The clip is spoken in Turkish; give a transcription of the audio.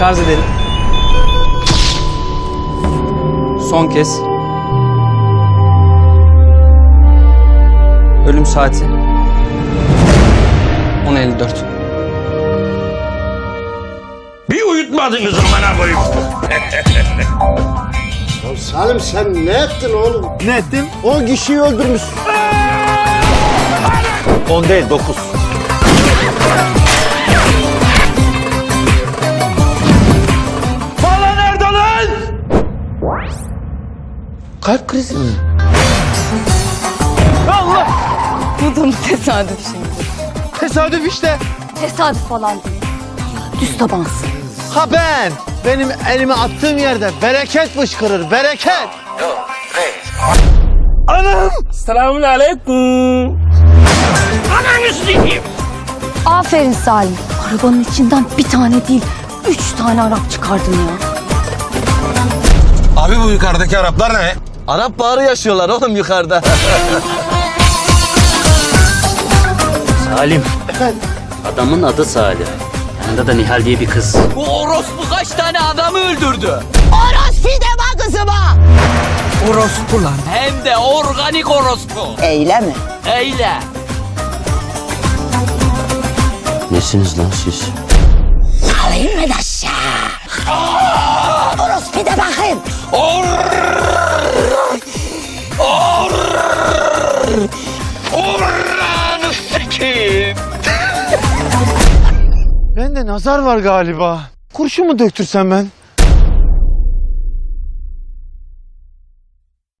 Şarj edelim. Son kez. Ölüm saati. 10.54. Bir uyutmadınız amına koyayım. Salim sen ne ettin oğlum? Ne ettim? O kişiyi öldürmüş. 10 değil 9. Kalp krizi mi? Allah! Bu da mı tesadüf şimdi? Tesadüf işte. Tesadüf falan değil. Düz tabansın. Ha ben. Benim elimi attığım yerde bereket fışkırır, bereket. Anam! Selamun aleyküm. Ananı sikeyim. Aferin Salim. Arabanın içinden bir tane değil, üç tane Arap çıkardın ya. Abi bu yukarıdaki Araplar ne? Arap bağrı yaşıyorlar oğlum yukarıda. Salim. Adamın adı Salim. Yanında da Nihal diye bir kız. Bu orospu kaç tane adamı öldürdü? Orospu lan. Hem de organik orospu. Eyle mi? Eyle. Nesiniz lan siz? Bakayım. Oranı sikeyim. Bende nazar var galiba. Kurşun mu döktürsem ben?